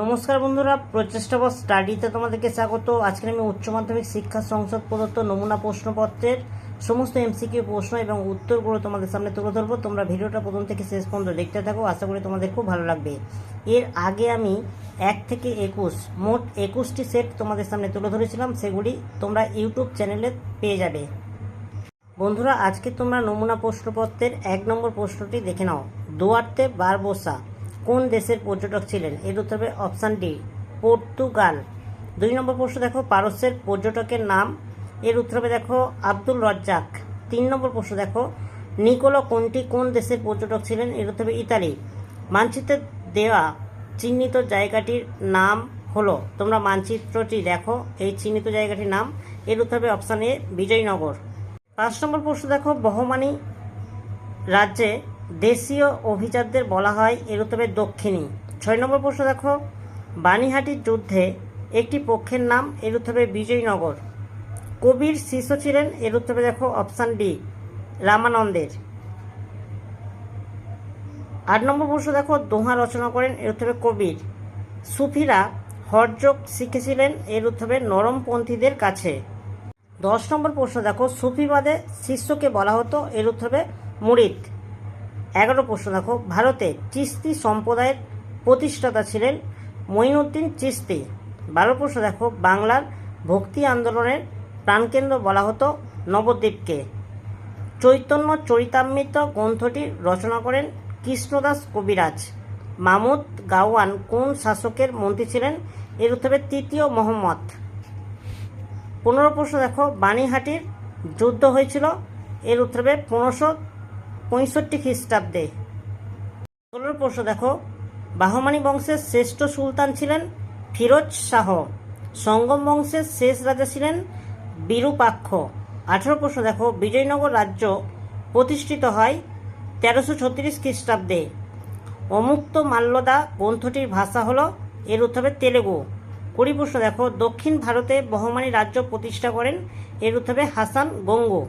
নমস্কার বন্ধুরা, প্রচেষ্টা বা স্টাডিতে তোমাদেরকে স্বাগত। আজকে আমি উচ্চ মাধ্যমিক শিক্ষা সংসদ প্রদত্ত নমুনা প্রশ্নপত্রের সমস্ত এমসিকিউ প্রশ্ন এবং উত্তরগুলো তোমাদের সামনে তুলে ধরবো। তোমরা ভিডিওটা প্রথম থেকে শেষ পর্যন্ত দেখতে থাকো, আশা করি তোমাদের খুব ভালো লাগবে। এর আগে আমি এক থেকে একুশ, মোট একুশটি সেট তোমাদের সামনে তুলে ধরেছিলাম, সেগুলি তোমরা ইউটিউব চ্যানেলে পেয়ে যাবে। বন্ধুরা, আজকে তোমরা নমুনা প্রশ্নপত্রের এক নম্বর প্রশ্নটি দেখে নাও। দুয়ার্তে বারবোসা কোন দেশের পর্যটক ছিলেন? এর উত্তর হবে অপশান ডি, পর্তুগাল। দুই নম্বর প্রশ্ন দেখো, পারস্যের পর্যটকের নাম। এর উত্তর হবে দেখো, আব্দুল রজ্জাক। তিন নম্বর প্রশ্ন দেখো, নিকোলো কোনটি কোন দেশের পর্যটক ছিলেন? এর উত্তর হবে ইতালি। মানচিত্রে দেওয়া চিহ্নিত জায়গাটির নাম হলো, তোমরা মানচিত্রটি দেখো, এই চিহ্নিত জায়গাটির নাম। এর উত্তর হবে অপশান এ, বিজয়নগর। পাঁচ নম্বর প্রশ্ন দেখো, বহমানি রাজ্যে দেশীয় অভিজাতদের বলা হয় এর উত্তরে দক্ষিণী। ছয় নম্বর প্রশ্ন দেখো। বানিহাটির যুদ্ধে একটি পক্ষের নাম এর উত্তরে বিজয়নগর। কবির শিষ্য ছিলেন এর উত্তরে দেখো অপশান ডি, রামানন্দের। আট নম্বর প্রশ্ন দেখো, দোহা রচনা করেন এর উত্তরে কবির। সুফিরা হরযোগ শিখেছিলেন এর উত্তরে নরমপন্থীদের কাছে। দশ নম্বর প্রশ্ন দেখো, সুফিবাদে শিষ্যকে বলা হতো এর উত্তর হবে মুরিদ। এগারো প্রশ্ন দেখো। ভারতে চিস্তি সম্প্রদায়ের প্রতিষ্ঠাতা ছিলেন মঈনুদ্দিন চিস্তি। বারো প্রশ্ন দেখো, বাংলার ভক্তি আন্দোলনের প্রাণকেন্দ্র বলা হতো নবদ্বীপকে। চৈতন্য চরিতামৃত গ্রন্থটি রচনা করেন কৃষ্ণদাস কবিরাজ। মামুদ গাওয়ান কোন শাসকের মন্ত্রী ছিলেন? এর উত্তরে তৃতীয় মোহাম্মদ। পনেরো প্রশ্ন দেখো, বাণীহাটির যুদ্ধ হয়েছিল। এর উত্তরে পনেরোশো পঁয়ষট্টি খ্রিস্টাব্দে। ষোলোর প্রশ্ন দেখো। বাহমানি বংশের শ্রেষ্ঠ সুলতান ছিলেন ফিরোজ শাহ। সঙ্গম বংশের শেষ রাজা ছিলেন বিরূপাক্ষ। আঠেরো প্রশ্ন দেখো। বিজয়নগর রাজ্য প্রতিষ্ঠিত হয় তেরোশো ছত্রিশ খ্রিস্টাব্দে। অমুক্ত মাল্যদা গ্রন্থটির ভাষা হলো, এর উত্তরে তেলেগু। কুড়ি প্রশ্ন দেখো। দক্ষিণ ভারতে বহমানি রাজ্য প্রতিষ্ঠা করেন, এর উত্তরে হাসান গঙ্গু।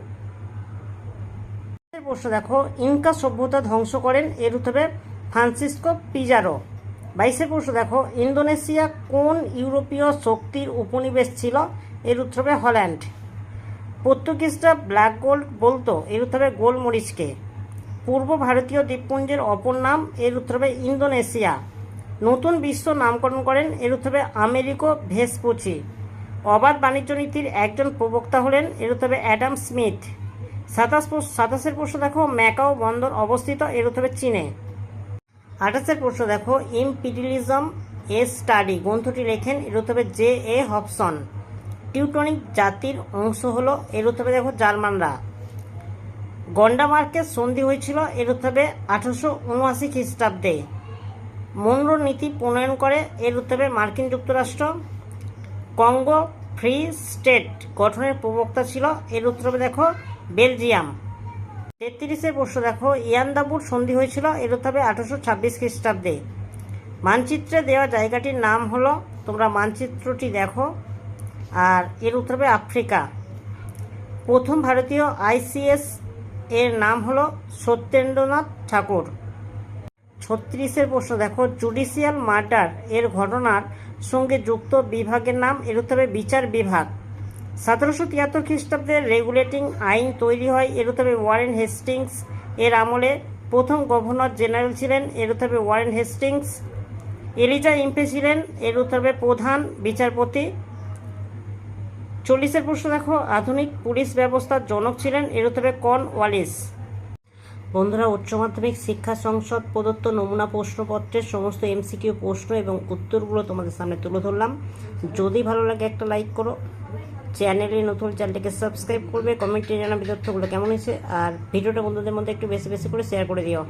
প্রশ্ন দেখো, ইনকা সভ্যতা ধ্বংস করেন, এর উত্তরে ফ্রান্সিসকো পিজারো। বাইশের প্রশ্ন দেখো, ইন্দোনেশিয়া কোন ইউরোপীয় শক্তির উপনিবেশ ছিল? এর উত্তরে হল্যান্ড। পর্তুগিজরা ব্ল্যাক গোল্ড বলতো, এর উত্তরে গোলমরিচকে। পূর্ব ভারতীয় দ্বীপপুঞ্জের অপর নাম, এর উত্তরে ইন্দোনেশিয়া। নতুন বিশ্ব নামকরণ করেন, এর উত্তরে আমেরিকো ভেসপুচি। অবাধ বাণিজ্য নীতির একজন প্রবক্তা হলেন, এর উত্তরে অ্যাডাম স্মিথ। সাতাশ সাতাশের প্রশ্ন দেখো, ম্যাকাও বন্দর অবস্থিত এর উত্তরে চীনে। আঠাশের প্রশ্ন দেখো, ইম্পিরিয়ালিজম এ স্টাডি, গ্রন্থটি লেখেন এর উত্তরে জে এ হপসন টিউটনিক জাতির অংশ হলো এর উত্তরে দেখো জার্মানরা। গন্ডামার্কের সন্ধি হয়েছিল এর উত্তরে আঠারোশো উনআশি খ্রিস্টাব্দে। মনরো নীতি প্রণয়ন করে এর উত্তরে মার্কিন যুক্তরাষ্ট্র। কঙ্গো ফ্রি স্টেট গঠনের প্রবক্তা ছিল এর উত্তরে দেখো বেলজিয়াম। তেত্রিশের প্রশ্ন দেখো ইয়ান্দাবুর সন্ধি হয়েছিল এর উত্তরে আঠারোশো ছাব্বিশ খ্রিস্টাব্দে। মানচিত্রে দেওয়া জায়গাটির নাম হলো, তোমরা মানচিত্রটি দেখো, আর এর উত্তরে আফ্রিকা। প্রথম ভারতীয় আইসিএস এর নাম হলো সত্যেন্দ্রনাথ ঠাকুর। ছত্রিশের প্রশ্ন দেখো, জুডিশিয়াল মার্ডার এর ঘটনার সঙ্গে যুক্ত বিভাগের নাম, এর উত্তরে বিচার বিভাগ। সতেরোশো তিয়াত্তর খ্রিস্টাব্দে রেগুলেটিং আইন তৈরি হয় এর ওয়ারেন হেস্টিংস এর আমলে প্রথম গভর্নর জেনারেল ছিলেন এর ওয়ারেন হেস্টিংস, এলিজা ইম্পে ছিলেন এর উত্তরে প্রধান বিচারপতি। চল্লিশের প্রশ্ন দেখো, আধুনিক পুলিশ ব্যবস্থার জনক ছিলেন এর উত্তরে কন ওয়ালিস। বন্ধুরা, উচ্চ মাধ্যমিক শিক্ষা সংসদ প্রদত্ত নমুনা প্রশ্নপত্রের সমস্ত এমসিকিউ প্রশ্ন এবং উত্তরগুলো তোমাদের সামনে তুলে ধরলাম। যদি ভালো লাগে একটা লাইক করো। চ্যানেলে নতুন চ্যানেলটিকে সাবস্ক্রাইব করবে, কমেন্টে জানাবে তথ্যগুলো কেমন হয়েছে, আর ভিডিওটা বন্ধুদের মধ্যে একটু বেশি বেশি করে শেয়ার করে দিও।